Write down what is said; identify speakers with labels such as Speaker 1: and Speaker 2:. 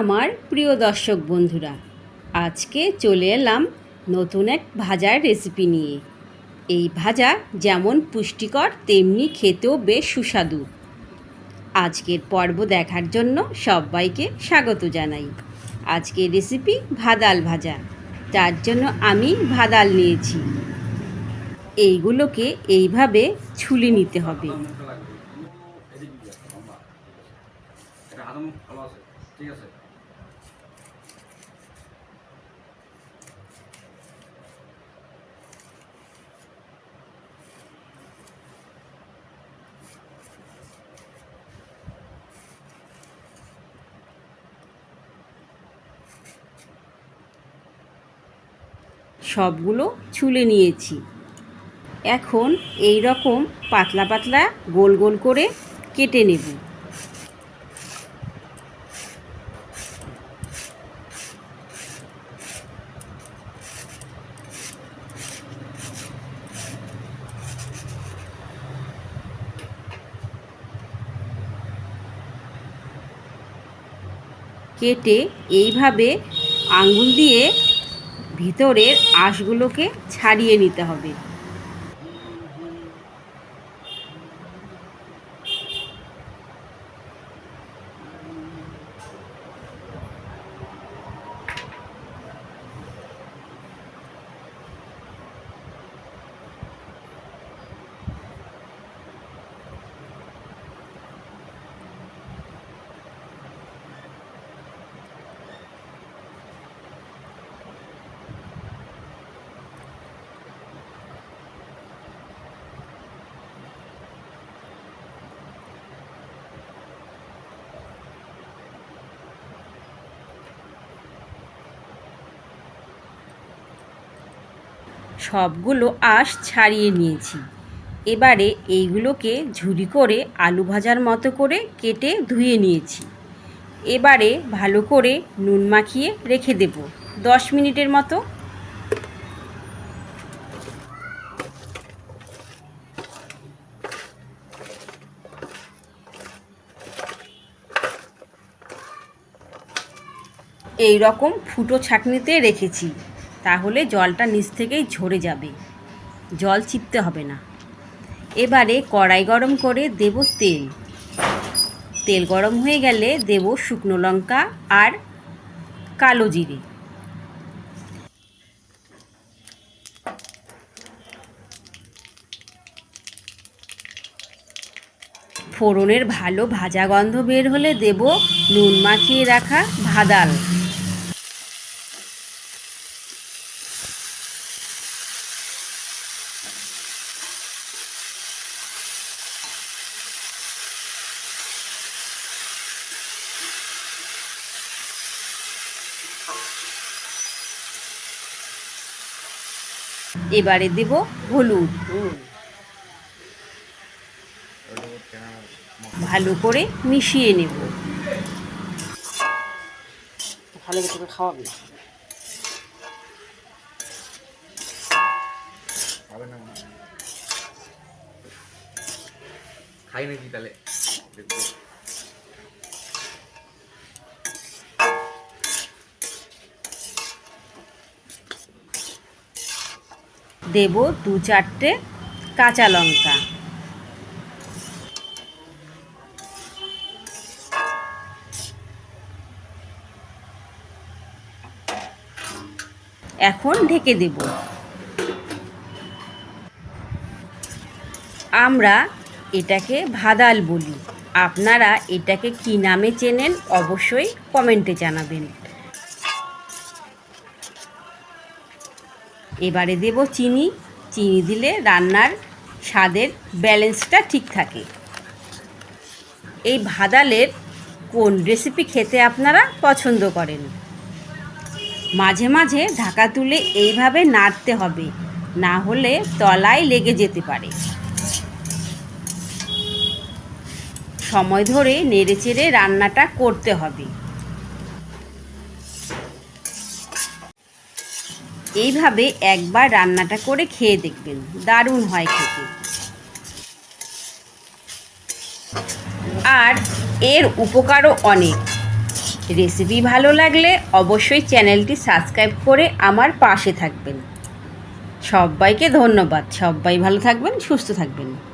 Speaker 1: আমার প্রিয় দর্শক বন্ধুরা, আজকে চলে এলাম নতুন এক ভাজার রেসিপি নিয়ে। এই ভাজা যেমন পুষ্টিকর, তেমনি খেতেও বেশ সুস্বাদু। আজকের পর্ব দেখার জন্য সবাইকে স্বাগত জানাই। আজকের রেসিপি ভাদাল ভাজা তার জন্য আমি ভাদাল নিয়েছি। এইগুলোকে এইভাবে ছুলে নিতে হবে।
Speaker 2: ঠিক আছে?
Speaker 1: সবগুলো ছুলে নিয়েছি। এখন এই রকম পাতলা পাতলা গোল গোল করে কেটে নেব। কেটে এইভাবে আঙ্গুল দিয়ে ভিতরের আঁশগুলোকে ছাড়িয়ে নিতে হবে। সবগুলো আঁশ ছাড়িয়ে নিয়েছি। এবারে এইগুলোকে ঝুরি করে আলু ভাজার মতো করে কেটে ধুয়ে নিয়েছি। এবারে ভালো করে নুন মাখিয়ে রেখে দেব, দশ মিনিটের মতো। এই রকম ফুটো ছাঁকনিতে রেখেছি। তাহলে জলটা নিচ থেকেই ঝরে যাবে। জল চিপতে হবে না। এবারে কড়াই গরম করে দেব তেল। তেল গরম হয়ে গেলে দেব শুকনো লঙ্কা আর কালো জিরে। ফোড়নের ভালো ভাজা গন্ধ বের হলে দেব নুন মাখিয়ে রাখা ভাদাল। এবারে দেব হলুদ। ভালো করে মিশিয়ে নেব।
Speaker 3: ভালো করে তোকে খাওয়াবি।
Speaker 2: না। খাই নাকি তাহলে?
Speaker 1: দেব দু চারটে কাঁচা লঙ্কা। এখন ঢেকে দেব। আমরা এটাকে ভাদাল বলি। আপনারা এটাকে কি নামে চেনেন অবশ্যই কমেন্টে জানাবেন। এবারে দেব চিনি। চিনি দিলে রান্নার স্বাদের ব্যালেন্সটা ঠিক থাকে। এই ভাদালের কোন রেসিপি খেতে আপনারা পছন্দ করেন? মাঝে মাঝে ঢাকা তুলে এইভাবে নাড়তে হবে। না হলে তলায় লেগে যেতে পারে। সময় ধরে নেড়েচেড়ে রান্নাটা করতে হবে। এইভাবে একবার রান্নাটা করে খেয়ে দেখবেন। দারুণ হয় খেতে। আর এর উপকারও অনেক। রেসিপি ভালো লাগলে অবশ্যই চ্যানেলটি সাবস্ক্রাইব করে আমার পাশে থাকবেন। সবাইকে ধন্যবাদ। সবাই ভালো থাকবেন, সুস্থ থাকবেন।